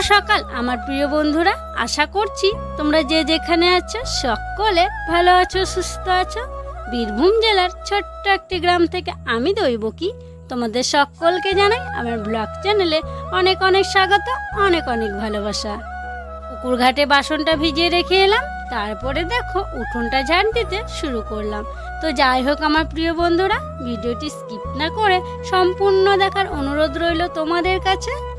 সকাল, আমার প্রিয় বন্ধুরা। আশা করছি তোমরা যে যেখানে আছো, সকলে ভালো আছো, সুস্থ আছো। বীরভূম জেলার ছোট্ট একটি গ্রাম থেকে আমি দৈব কি তোমাদের সকলকে জানাই আমার ব্লগ চ্যানেলে অনেক অনেক স্বাগত, অনেক অনেক ভালোবাসা। পুকুর ঘাটে বাসনটা ভিজিয়ে রেখে এলাম, তারপরে দেখো উঠোনটা ঝাড় দিতে শুরু করলাম। তো যাই হোক আমার প্রিয় বন্ধুরা, ভিডিওটি স্কিপ না করে সম্পূর্ণ দেখার অনুরোধ রইল তোমাদের কাছে।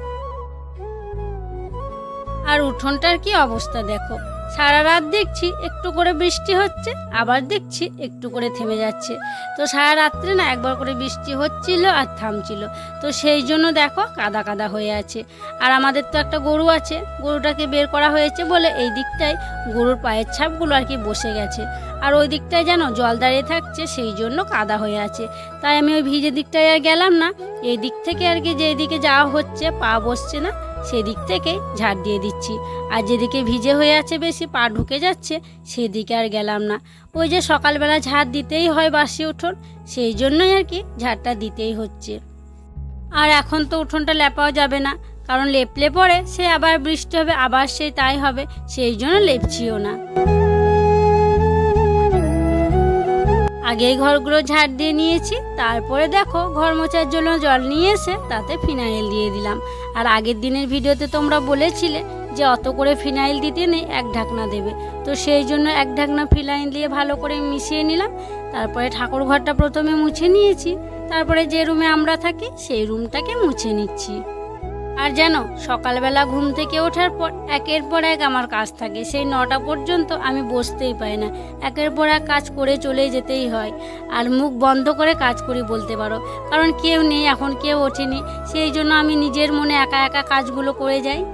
আর উঠোনটার কি অবস্থা দেখো। সারা রাত দেখছি একটু করে বৃষ্টি হচ্ছে, আবার দেখছি একটু করে থেমে যাচ্ছে। তো সারা রাত্রে না একবার করে বৃষ্টি হচ্ছিল আর থামছিল। তো সেই জন্য দেখো কাদা কাদা হয়ে আছে। আর আমাদের তো একটা গরু আছে, গরুটাকে বের করা হয়েছে বলে এই দিকটায় গরুর পায়ের ছাপগুলো আর কি বসে গেছে। আর ওই দিকটায় যেন জল দাঁড়িয়ে থাকছে, সেই জন্য কাদা হয়ে আছে। তাই আমি ওই ভিজে দিকটায় আর গেলাম না, এই দিক থেকে আর কি যেদিকে যাওয়া হচ্ছে পা বসছে না সেদিক থেকে ঝাড় দিয়ে দিচ্ছি। আর যেদিকে ভিজে হয়ে আছে বেশি পা ঢুকে যাচ্ছে, সেদিকে আর গেলাম না। ওই যে সকালবেলা ঝাড় দিতেই হয় বাসি উঠোন, সেই জন্যই আর কি ঝাড়টা দিতেই হচ্ছে। আর এখন তো উঠোনটা লেপাও যাবে না, কারণ লেপলে পরে সে আবার বৃষ্টি হবে, আবার সে তাই হবে, সেই জন্য লেপছিও না। আগেই ঘরগুলো ঝাড় দিয়ে নিয়েছি, তারপরে দেখো ঘর মোছার জন্য জল নিয়ে এসে তাতে ফিনাইল দিয়ে দিলাম। আর আগের দিনের ভিডিওতে তোমরা বলেছিলে যে অত করে ফিনাইল দিতে নেই, এক ঢাকনা দেবে। তো সেই জন্য এক ঢাকনা ফিনাইল দিয়ে ভালো করে মিশিয়ে নিলাম। তারপরে ঠাকুর ঘরটা প্রথমে মুছে নিয়েছি। তারপরে যে রুমে আমরা থাকি, সেই রুমটাকে মুছে নিচ্ছি। আর জানো সকালবেলা ঘুম থেকে ওঠার পর একের পর এক আমার কাজ থাকে। সেই নটা পর্যন্ত আমি বসতেই পাই না। একের পর এক কাজ করে চলে যেতেই হয়। আর মুখ বন্ধ করে কাজ করি বলতে পারো। কারণ কেউ নেই, এখন কেউ ওঠেনি। সেই জন্য আমি নিজের মনে একা একা কাজগুলো করে যাই।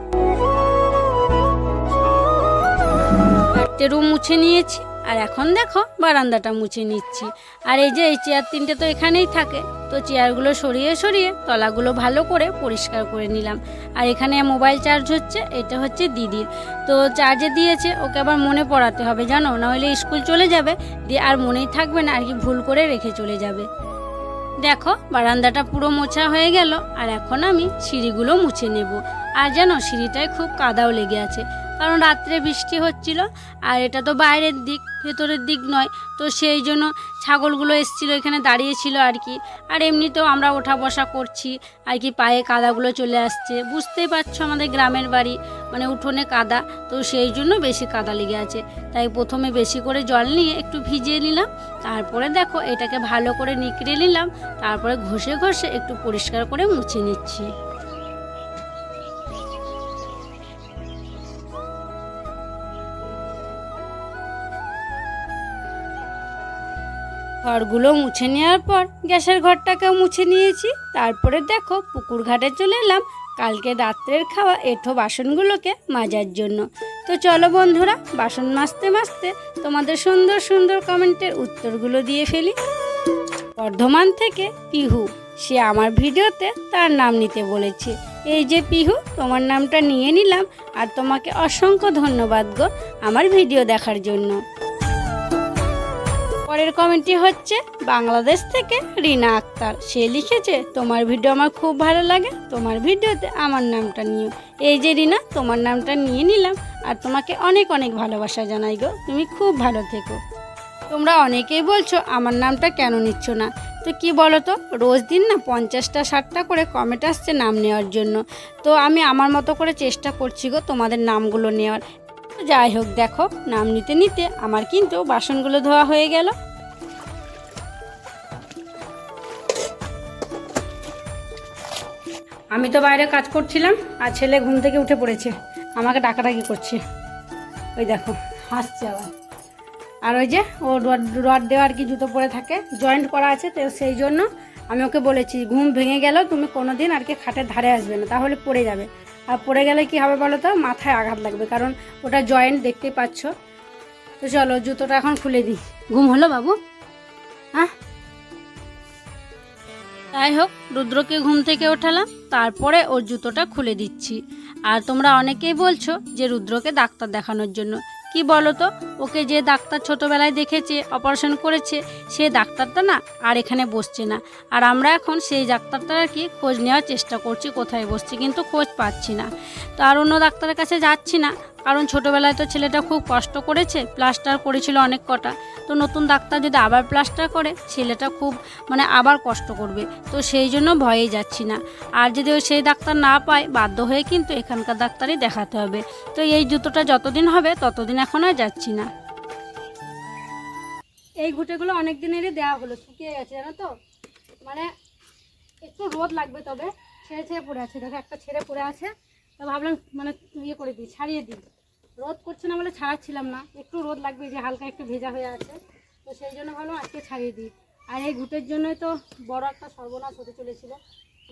রুম মুছে নিয়েছি। আর এখন দেখো, বারান্দাটা মুছে নিচ্ছি। আর এই যে, এই চেয়ার তিনটে তো এখানেই থাকে। তো চেয়ারগুলো সরিয়ে সরিয়ে তলাগুলো ভালো করে পরিষ্কার করে নিলাম। আর এখানে মোবাইল চার্জ হচ্ছে, এটা হচ্ছে দিদির। তো চার্জে দিয়েছে, ওকে আবার মনে পড়াতে হবে, জানো? নাহলে স্কুল চলে যাবে, দিয়ে আর মনেই থাকবে না, আর কি ভুল করে রেখে চলে যাবে। দেখো, বারান্দাটা পুরো মোছা হয়ে গেল, আর এখন আমি সিঁড়িগুলো মুছে নেব। আর যেন সিঁড়িটায় খুব কাদাও লেগে আছে। কারণ রাত্রে বৃষ্টি হচ্ছিল, আর এটা তো বাইরের দিক, ভেতরের দিক নয়। তো সেই জন্য ছাগলগুলো এসেছিল, এখানে দাঁড়িয়েছিল আর কি। আর এমনিতেও আমরা ওঠা বসা করছি, আর কি পায়ে কাদাগুলো চলে আসছে। বুঝতেই পারছ আমাদের গ্রামের বাড়ি মানে উঠোনে কাদা, তো সেই জন্য বেশি কাদা লেগে আছে। তাই প্রথমে বেশি করে জল নিয়ে একটু ভিজিয়ে নিলাম। তারপরে দেখো, এটাকে ভালো করে নিকড়ে নিলাম। তারপরে ঘষে ঘষে একটু পরিষ্কার করে মুছে নিচ্ছি। ঘরগুলো মুছে নেওয়ার পর গ্যাসের ঘরটাকেও মুছে নিয়েছি। তারপরে দেখো, পুকুর ঘাটে চলে এলাম। কালকে রাত্রের খাওয়া এঁঠো বাসনগুলোকে মাজার জন্য। তো চলো বন্ধুরা, বাসন মাজতে মাজতে তোমাদের সুন্দর সুন্দর কমেন্টের উত্তরগুলো দিয়ে ফেলি। বর্ধমান থেকে পিহু, সে আমার ভিডিওতে তার নাম নিতে বলেছে। এই যে পিহু, তোমার নামটা নিয়ে নিলাম আর তোমাকে অসংখ্য ধন্যবাদ গো আমার ভিডিও দেখার জন্য। পরের কমেন্টটি হচ্ছে, বাংলাদেশ থেকে রিনা আক্তার। সে লিখেছে, তোমার ভিডিও আমার খুব ভালো লাগে, তোমার ভিডিওতে আমার নামটা নিও। এই যে রিনা, তোমার নামটা নিয়ে নিলাম, আর তোমাকে অনেক অনেক ভালোবাসা জানাই গো, তুমি খুব ভালো থেকো। তোমরা অনেকেই বলছো, আমার নামটা কেন নিচ্ছ না? তো কি বলো তো রোজ দিন না পঞ্চাশটা, ষাটটা করে কমেন্ট আসছে নাম নেওয়ার জন্য। তো আমি আমার মতো করে চেষ্টা করছি গো তোমাদের নামগুলো নেওয়ার। যাই হোক, দেখো, নাম নিতে নিতে আমার কিন্তু বাসনগুলো ধোয়া হয়ে গেল। আমি তো বাইরে কাজ করছিলাম, আর ছেলে ঘুম থেকে উঠে পড়েছে। আমাকে ডাকাডাকি করছে। ওই দেখো, হাসছে আবার। আর ওই যে, ও রড দেওয়া আর কি জুতো পরে থাকে জয়েন্ট করা আছে, তো সেই জন্য আমি ওকে বলেছি, ঘুম ভেঙে গেলেও তুমি কোনো দিন আর কি খাটের ধারে আসবে না, তাহলে পড়ে যাবে। আর পড়ে গেলে কি হবে বলো তো, মাথায় আঘাত লাগবে, কারণ ওটা জয়েন্ট দেখতেই পাচ্ছ। তো চলো, জুতোটা এখন খুলে দিই। ঘুম হলো বাবু? হ্যাঁ? যাই হোক, রুদ্রকে ঘুম থেকে ওঠালাম, তারপরে ওর জুতোটা খুলে দিচ্ছি। আর তোমরা অনেকেই বলছো যে রুদ্রকে ডাক্তার দেখানোর জন্য। কি বলো তো ওকে যে ডাক্তার ছোটোবেলায় দেখেছে, অপারেশন করেছে, সে ডাক্তারটা না আর এখানে বসছে না। আর আমরা এখন সেই ডাক্তারটার আর কি খোঁজ নেওয়ার চেষ্টা করছি, কোথায় বসছে, কিন্তু খোঁজ পাচ্ছি না। তো আর অন্য ডাক্তারের কাছে যাচ্ছি না কারণ ছোটোবেলায় তো ছেলেটা খুব কষ্ট করেছে প্লাস্টার করেছিল অনেক কটা। তো নতুন ডাক্তার যদি আবার প্লাস্টার করে, ছেলেটা খুব মানে আবার কষ্ট করবে। তো সেই জন্য ভয়েই যাচ্ছি না। আর যদি ওই সেই ডাক্তার না পায়, বাধ্য হয়ে কিন্তু এখানকার ডাক্তারই দেখাতে হবে। তো এই জুতোটা যতদিন হবে, ততদিন এখন আর যাচ্ছি না। এই ঘুটেগুলো অনেক দিনেরই দেওয়া হলো, শুকিয়ে গেছে, জানো তো? মানে একটু রোদ লাগবে তবে, ছেড়ে ছেড়ে পড়ে আছে। দেখো, একটা ছেড়ে পড়ে আছে। তো ভাবলাম মানে ইয়ে করে দিই, ছাড়িয়ে দিই। রোদ করছে না বলে ছাড়াচ্ছিলাম না, একটু রোদ লাগবে যে হালকা একটু ভেজা হয়ে আছে। তো সেই জন্য ভাবলাম আজকে ছাড়িয়ে দিই। আর এই ঘুটের জন্যই তো বড় একটা সর্বনাশ হতে চলেছিল।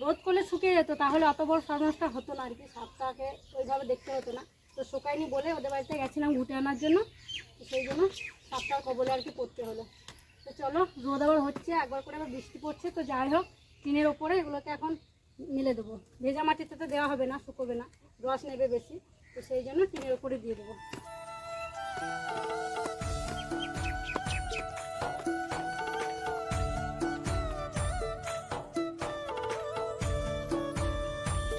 রোদ করলে শুকিয়ে যেত, তাহলে অত বড় সর্বনাশটা হতো না আর কি, সাপটাকে ওইভাবে দেখতে হতো না। তো শুকায়নি বলে ওদের বাড়িতে গেছিলাম ঘুটে আনার জন্য। সেই জন্য সাপটার কবলে আর কি পড়তে হলো। তো চলো, রোদ আবার হচ্ছে, একবার করে আবার বৃষ্টি পড়ছে। তো যাই হোক, টিনের ওপরে এগুলোকে এখন মিলে দেবো। ভেজা মাটিতে তো দেওয়া হবে না, শুকোবে না, রস নেবে বেশি, তো সেই জন্য টিনের উপরে দিয়ে দেবো।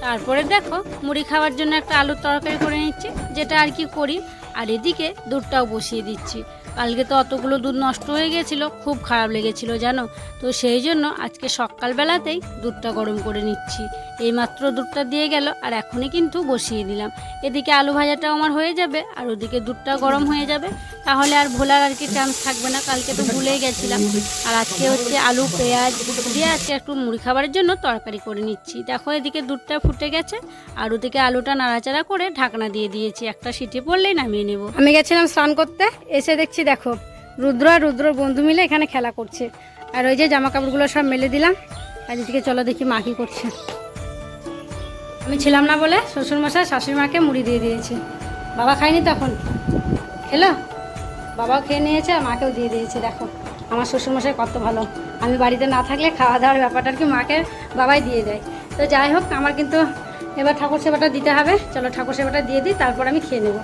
তারপরে দেখো, মুড়ি খাওয়ার জন্য একটা আলুর তরকারি করে নিচ্ছি, যেটা আর কি করি, আর এদিকে দুধটাও বসিয়ে দিচ্ছি। কালকে তো অতগুলো দুধ নষ্ট হয়ে গেছিল, খুব খারাপ লেগেছিল জানো? তো সেই জন্য আজকে সকালবেলাতেই দুধটা গরম করে নিচ্ছি। এইমাত্র দুধটা দিয়ে গেল আর এখনই কিন্তু বসিয়ে দিলাম। এদিকে আলু ভাজাটাও আমার হয়ে যাবে আর ওদিকে দুধটা গরম হয়ে যাবে। তাহলে আর ভোলার আর কি চান্স থাকবে না, কালকে তো ভুলেই গেছিলাম। আর আজকে হচ্ছে আলু, পেঁয়াজ দিয়ে আজকে একটু মুড়ি খাবারের জন্য তরকারি করে নিচ্ছি। দেখো এদিকে দুধটা ফুটে গেছে, আর ওদিকে আলুটা নাড়াচাড়া করে ঢাকনা দিয়ে দিয়েছি। একটা সিটি পড়লেই নামিয়ে নেব। আমি গেছিলাম স্নান করতে, এসে দেখছি দেখো, রুদ্র আর রুদ্রর বন্ধু মিলে এখানে খেলা করছে। আর ওই যে জামা কাপড়গুলো সব মেলে দিলাম। আর এদিকে চলো দেখি মা কি করছে। আমি ছিলাম না বলে শ্বশুরমশাই শাশুড়ি মাকে মুড়ি দিয়ে দিয়েছে। বাবা খায়নি তখন। খেলো? বাবাও খেয়ে নিয়েছে, আর মাকেও দিয়ে দিয়েছে, দেখো। আমার শ্বশুরমশাই কত ভালো। আমি বাড়িতে না থাকলে খাওয়া দাওয়ার ব্যাপারটা আর কি মাকে, বাবাই দিয়ে দেয়। তো যাই হোক, আমার কিন্তু এবার ঠাকুর সেবাটা দিতে হবে। চলো ঠাকুর সেবাটা দিয়ে দিই, তারপর আমি খেয়ে নেব।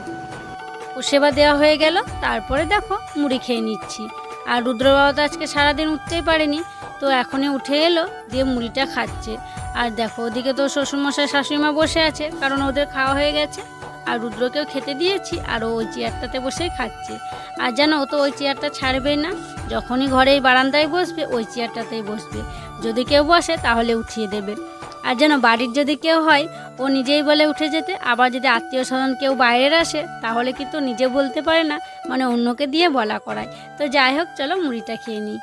সেবা দেওয়া হয়ে গেল, তারপরে দেখো, মুড়ি খেয়ে নিচ্ছি। আর রুদ্র বাবা তো আজকে সারাদিন উঠতেই পারেনি, তো এখনই উঠে এলো, দিয়ে মুড়িটা খাচ্ছে। আর দেখো, ওদিকে তো শ্বশুরমশাই, শাশুড়িমা বসে আছে, কারণ ওদের খাওয়া হয়ে গেছে। আর রুদ্রকেও খেতে দিয়েছি আর ওই চেয়ারটাতে বসেই খাচ্ছে। আর জানো, ও তো ওই চেয়ারটা ছাড়বেই না। যখনই ঘরে বারান্দায় বসবে, ওই চেয়ারটাতেই বসবে। যদি কেউ বসে, তাহলে উঠিয়ে দেবে। আর যেন বাড়ির যদি কেউ হয়, ও নিজেই বলে উঠে যেতে। আবার যদি আত্মীয় স্বজন কেউ বাইরের আসে, তাহলে কিন্তু নিজে বলতে পারে না মানে অন্যকে দিয়ে বলা করায়। তো যাই হোক, চলো মুড়িটা খেয়ে নিই।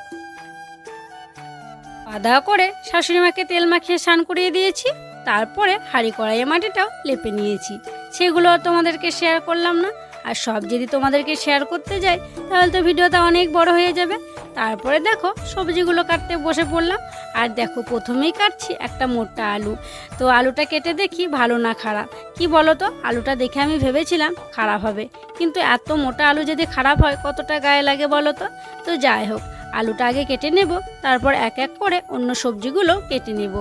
আদা করে শাশুড়ি মাকে তেল মাখিয়ে স্নান করিয়ে দিয়েছি। তারপরে হাঁড়ি কড়াইয়ে মাটিটাও লেপে নিয়েছি। সেগুলো তোমাদেরকে শেয়ার করলাম না। আর সব যদি তোমাদেরকে শেয়ার করতে যাই, তাহলে তো ভিডিওটা অনেক বড় হয়ে যাবে। তারপরে দেখো, সবজিগুলো কাটতে বসে পড়লাম। আর দেখো, প্রথমেই কাটছি একটা মোটা আলু। তো আলুটা কেটে দেখি ভালো না খারাপ। কি বলো তো আলুটা দেখে আমি ভেবেছিলাম খারাপ হবে। কিন্তু এত মোটা আলু যদি খারাপ হয়, কতটা গায়ে লাগে বলো তো তো যাই হোক, আলুটা আগে কেটে নেব, তারপর এক এক করে অন্য সবজিগুলো কেটে নেব।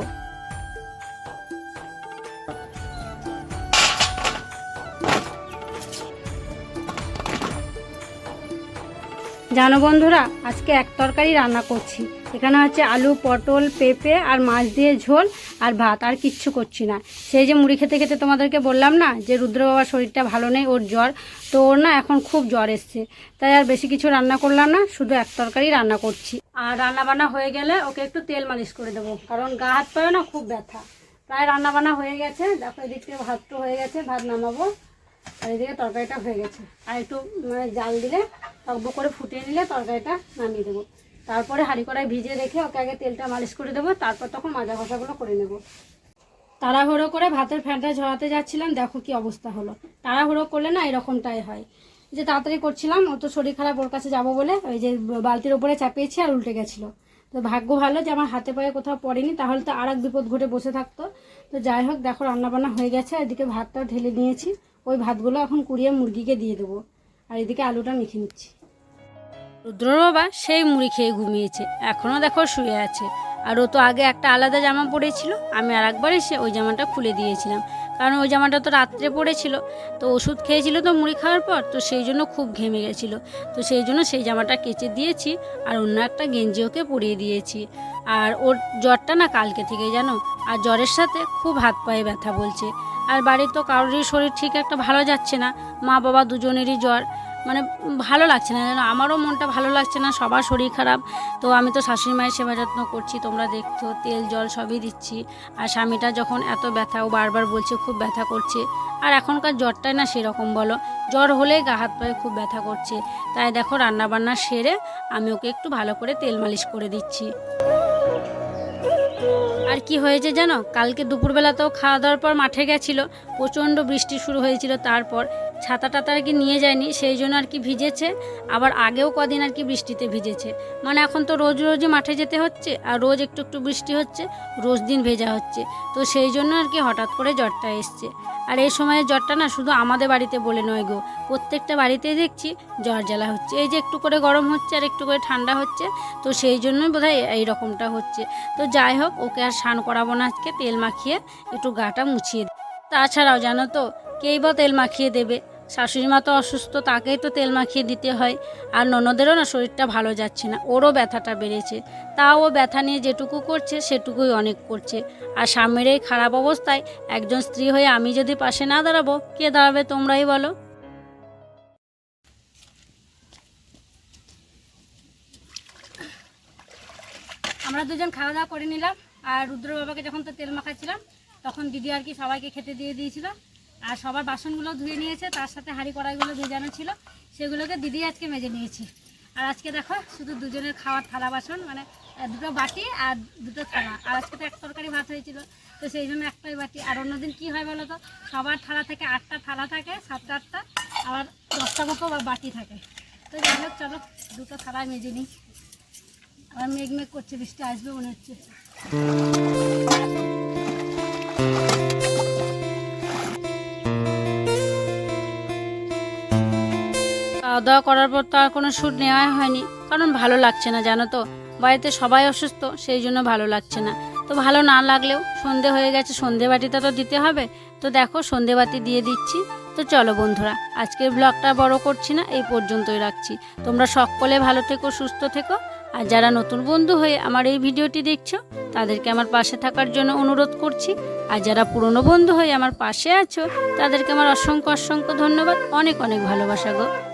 জানো বন্ধুরা, আজকে এক তরকারি রান্না করছি। এখানে হচ্ছে আলু, পটল, পেঁপে আর মাছ দিয়ে ঝোল আর ভাত, আর কিচ্ছু করছি না। সেই যে মুড়ি খেতে খেতে তোমাদেরকে বললাম না, যে রুদ্র বাবার শরীরটা ভালো নেই, ওর জ্বর, তো ওর না এখন খুব জ্বর এসছে। তাই আর বেশি কিছু রান্না করলাম না, শুধু এক তরকারি রান্না করছি। আর রান্না বান্না হয়ে গেলে ওকে একটু তেল মালিশ করে দেবো, কারণ গা হাত পায়ে না খুব ব্যথা। প্রায় রান্না বান্না হয়ে গেছে, দেখো এদিক ভাতটা হয়ে গেছে, ভাত নামাবো। আর এদিকে তরকারিটা হয়ে গেছে। আর একটু মানে জাল দিলে টকবক করে ফুটিয়ে নিলে তরকারিটা নামিয়ে দেবো। তারপরে হাঁড়ি কড়াই ভিজিয়ে রেখে ওকে আগে তেলটা মালিশ করে দেবো, তারপর তখন মাজা ঘষাগুলো করে নেব। তাড়াহুড়ো করে ভাতের ফ্যানটা ঝরাতে যাচ্ছিলাম, দেখো কি অবস্থা হলো। তাড়াহুড়ো করলে না এরকমটাই হয়। যে তাড়াতাড়ি করছিলাম ও তো শরীর খারাপ, ওর কাছে যাব বলে ওই যে বালতির ওপরে চাপিয়েছি আর উল্টে গেছিল। তো ভাগ্য ভালো যে আমার হাতে পায়ে কোথাও পড়েনি, তাহলে তো আর এক বিপদ ঘটে বসে থাকতো। তো যাই হোক, দেখো রান্নাবান্না হয়ে গেছে, এদিকে ভাতটাও ঢেলে নিয়েছি। ওই ভাতগুলো এখন কুড়িয়ে মুরগিকে দিয়ে দেবো। আর এদিকে আলুটা মেখে নিচ্ছি। রুদ্র বাবা সেই মুড়ি খেয়ে ঘুমিয়েছে। এখনও দেখো শুয়ে আছে। আর ও তো আগে একটা আলাদা জামা পরেছিল। আমি আর একবার এসে ওই জামাটা খুলে দিয়েছিলাম। কারণ ওই জামাটা তো রাত্রে পড়েছিল তো ওষুধ খেয়েছিল তো মুড়ি খাওয়ার পর, তো সেই জন্য খুব ঘেমে গেছিল। তো সেই জন্য সেই জামাটা কেচে দিয়েছি আর অন্য একটা গেঞ্জি ওকে পরিয়ে দিয়েছি। আর ওর জ্বরটা না কালকে থেকে জানো? আর জ্বরের সাথে খুব হাত পায়ে ব্যথা বলছে। আর বাড়ির তো কারোরই শরীর ঠিক একটা ভালো যাচ্ছে না। মা বাবা দুজনেরই জ্বর। মানে ভালো লাগছে না, যেন আমারও মনটা ভালো লাগছে না, সবার শরীর খারাপ। তো আমি তো শাশুড়ি মায়ের সেবা যত্ন করছি, তোমরা দেখছ, তেল, জল সবই দিচ্ছি। আর স্বামীটা যখন এত ব্যথা, ও বারবার বলছে খুব ব্যথা করছে। আর এখনকার জ্বরটাই না সেরকম বলো। জ্বর হলেই গা হাত পায়ে খুব ব্যথা করছে। তাই দেখো, রান্নাবান্না সেরে আমি ওকে একটু ভালো করে তেল মালিশ করে দিচ্ছি। আর কি হয়েছে জানো? কালকে দুপুরবেলাতেও খাওয়া দাওয়ার পর মাঠে গেছিল, প্রচণ্ড বৃষ্টি শুরু হয়েছিল, তারপর ছাতা টাতা আর কি নিয়ে যায়নি, সেই জন্য আর কি ভিজেছে। আবার আগেও কদিন আর কি বৃষ্টিতে ভিজেছে। মানে এখন তো রোজ রোজই মাঠে যেতে হচ্ছে, আর রোজ একটু একটু বৃষ্টি হচ্ছে, রোজ দিন ভেজা হচ্ছে। তো সেই জন্য আর কি হঠাৎ করে জ্বরটা এসছে। আর এই সময় জ্বরটা না শুধু আমাদের বাড়িতে বলে নয় গো, প্রত্যেকটা বাড়িতেই দেখছি জ্বর জ্বালা হচ্ছে। এই যে একটু করে গরম হচ্ছে আর একটু করে ঠান্ডা হচ্ছে, তো সেই জন্যই বোধ হয় এই রকমটা হচ্ছে। তো যাই হোক, ওকে আর স্নান করাবো না আজকে, তেল মাখিয়ে একটু গাটা মুছিয়ে তাছাড়াও জানো তো, কেই বা তেল মাখিয়ে দেবে? শাশুড়ি মা তো অসুস্থ, তাকেই তো তেল মাখিয়ে দিতে হয়। আর ননদেরও না শরীরটা ভালো যাচ্ছে না, ওরও ব্যথাটা বেড়েছে। তাও ও ব্যথা নিয়ে যেটুকু করছে, সেটুকুই অনেক করছে। আর স্বামীর এই খারাপ অবস্থায় একজন স্ত্রী হয়ে আমি যদি পাশে না দাঁড়াবো, কে দাঁড়াবে তোমরাই বলো? আমরা দুজন খাওয়া দাওয়া করে নিলাম, আর রুদ্র বাবাকে যখন তো তেল মাখাচ্ছিলাম, তখন দিদি আর কি সবাইকে খেতে দিয়ে দিয়েছিল। আর সবার বাসনগুলো ধুয়ে নিয়েছে, তার সাথে হাঁড়ি কড়াইগুলো ভেজানো ছিল, সেগুলোকে দিদি আজকে মেজে নিয়েছি। আর আজকে দেখো, শুধু দুজনের খাওয়ার থালা বাসন মানে দুটো বাটি আর দুটো থালা। আর আজকে তো এক তরকারি ভাত হয়েছিল, তো সেই জন্য একটাই বাটি। আর অন্যদিন কি হয় বলো তো, সবার থালা থেকে আটটা থালা থাকে, সাতটা, আটটা, আবার দশটা মতো বা বাটি থাকে। তো যাই হোক, চলো, দুটো থালা মেজে নিই। আবার মেঘ মেঘ করছে, বৃষ্টি আসবে মনে হচ্ছে। খাওয়া দাওয়া করার পর তো আর কোনো শ্যুট নেওয়াই হয়নি। কারণ ভালো লাগছে না, জানো তো? বাড়িতে সবাই অসুস্থ, সেই জন্য ভালো লাগছে না। তো ভালো না লাগলেও সন্ধে হয়ে গেছে, সন্ধে বাটিটা তো দিতে হবে। তো দেখো, সন্ধে বাতি দিয়ে দিচ্ছি। তো চলো বন্ধুরা, আজকের ব্লগটা বড় করছি না, এই পর্যন্তই রাখছি। তোমরা সকলে ভালো থেকো, সুস্থ থেকো। আর যারা নতুন বন্ধু হয়ে আমার এই ভিডিওটি দেখছ, তাদেরকে আমার পাশে থাকার জন্য অনুরোধ করছি। আর যারা পুরনো বন্ধু হয়ে আমার পাশে আছো, তাদেরকে আমার অসংখ্য অসংখ্য ধন্যবাদ। অনেক অনেক ভালোবাসা গো।